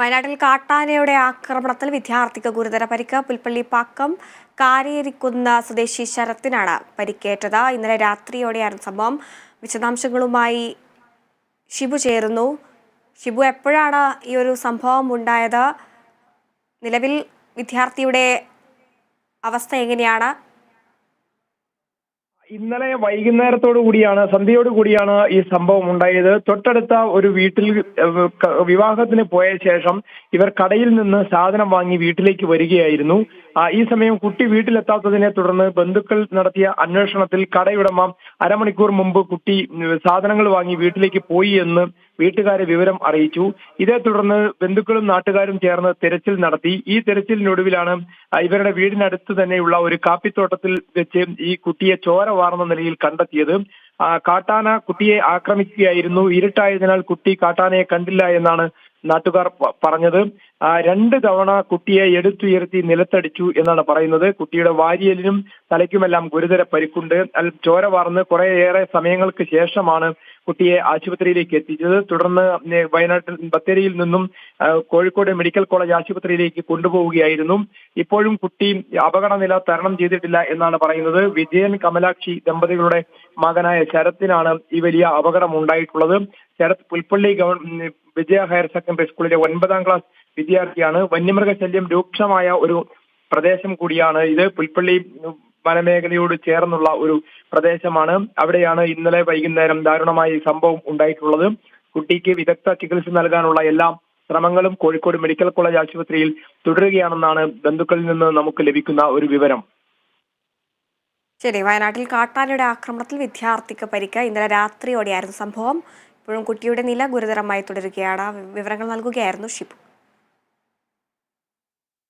വയനാട്ടിൽ കാട്ടാനയുടെ ആക്രമണത്തിൽ വിദ്യാർത്ഥിക്ക് ഗുരുതര പരിക്ക്. പുൽപ്പള്ളി പാക്കം കാരേരിക്കുന്ന സ്വദേശി ശരത്തിനാണ് പരിക്കേറ്റത്. ഇന്നലെ രാത്രിയോടെയായിരുന്നു സംഭവം. വിശദാംശങ്ങളുമായി ഷിബു ചേരുന്നു. ഷിബു എപ്പോഴാണ് ഈ ഒരു സംഭവം ഉണ്ടായത്? നിലവിൽ വിദ്യാർത്ഥിയുടെ അവസ്ഥ എങ്ങനെയാണ്? ഇന്നലെ വൈകുന്നേരത്തോടു കൂടിയാണ് സന്ധ്യയോട് കൂടിയാണ് ഈ സംഭവം ഉണ്ടായത്. തൊട്ടടുത്ത ഒരു വീട്ടിൽ വിവാഹത്തിന് പോയ ശേഷം ഇവർ കടയിൽ നിന്ന് സാധനം വാങ്ങി വീട്ടിലേക്ക് വരികയായിരുന്നു. ഈ സമയം കുട്ടി വീട്ടിലെത്താത്തതിനെ തുടർന്ന് ബന്ധുക്കൾ നടത്തിയ അന്വേഷണത്തിൽ കടയുടമ അരമണിക്കൂർ മുമ്പ് കുട്ടി സാധനങ്ങൾ വാങ്ങി വീട്ടിലേക്ക് പോയി എന്ന് വീട്ടുകാരെ വിവരം അറിയിച്ചു. ഇതേ തുടർന്ന് ബന്ധുക്കളും നാട്ടുകാരും ചേർന്ന് തെരച്ചിൽ നടത്തി. ഈ തെരച്ചിലിനൊടുവിലാണ് ഇവരുടെ വീടിനടുത്ത് തന്നെയുള്ള ഒരു കാപ്പിത്തോട്ടത്തിൽ വെച്ച് ഈ കുട്ടിയെ ചോര വാർന്ന നിലയിൽ കണ്ടെത്തിയത്. കാട്ടാന കുട്ടിയെ ആക്രമിക്കുകയായിരുന്നു. ഇരുട്ടായതിനാൽ കുട്ടി കാട്ടാനയെ കണ്ടില്ല എന്നാണ് നാട്ടുകാർ പറഞ്ഞത്. രണ്ട് തവണ കുട്ടിയെ എടുത്തുയർത്തി നിലത്തടിച്ചു എന്നാണ് പറയുന്നത്. കുട്ടിയുടെ വാരിയലിനും തലയ്ക്കുമെല്ലാം ഗുരുതര പരിക്കുണ്ട്. ചോര വാർന്ന് കുറേയേറെ സമയങ്ങൾക്ക് ശേഷമാണ് കുട്ടിയെ ആശുപത്രിയിലേക്ക് എത്തിച്ചത്. തുടർന്ന് വയനാട്ടിൽ ബത്തേരിയിൽ നിന്നും കോഴിക്കോട് മെഡിക്കൽ കോളേജ് ആശുപത്രിയിലേക്ക് കൊണ്ടുപോവുകയായിരുന്നു. ഇപ്പോഴും കുട്ടി അപകടനില തരണം ചെയ്തിട്ടില്ല എന്നാണ് പറയുന്നത്. വിജയൻ കമലാക്ഷി ദമ്പതികളുടെ മകനായ ശരത്തിനാണ് ഈ വലിയ അപകടം ഉണ്ടായിട്ടുള്ളത്. Sarath Pulpally government Vijaya higher secondary സ്കൂളിലെ ഒൻപതാം ക്ലാസ് വിദ്യാർത്ഥിയാണ്. വന്യമൃഗശല്യം രൂക്ഷമായ ഒരു പ്രദേശം കൂടിയാണ് ഇത്. പുൽപ്പള്ളി വനമേഖലയോട് ചേർന്നുള്ള ഒരു പ്രദേശമാണ്. അവിടെയാണ് ഇന്നലെ വൈകുന്നേരം ദാരുണമായ ഈ സംഭവം ഉണ്ടായിട്ടുള്ളത്. കുട്ടിക്ക് വിദഗ്ധ ചികിത്സ നൽകാനുള്ള എല്ലാ ശ്രമങ്ങളും കോഴിക്കോട് മെഡിക്കൽ കോളേജ് ആശുപത്രിയിൽ തുടരുകയാണെന്നാണ് ബന്ധുക്കളിൽ നിന്ന് നമുക്ക് ലഭിക്കുന്ന ഒരു വിവരം. ശരി വയനാട്ടിൽ കാട്ടാനയുടെ ആക്രമണത്തിൽ വിദ്യാർത്ഥിക്ക് പരിക്ക്. ഇന്നലെ രാത്രിയോടെയായിരുന്നു സംഭവം. ഇപ്പോഴും കുട്ടിയുടെ നില ഗുരുതരമായി തുടരുകയാണ്. വിവരങ്ങൾ നൽകുകയായിരുന്നു ഷിബു.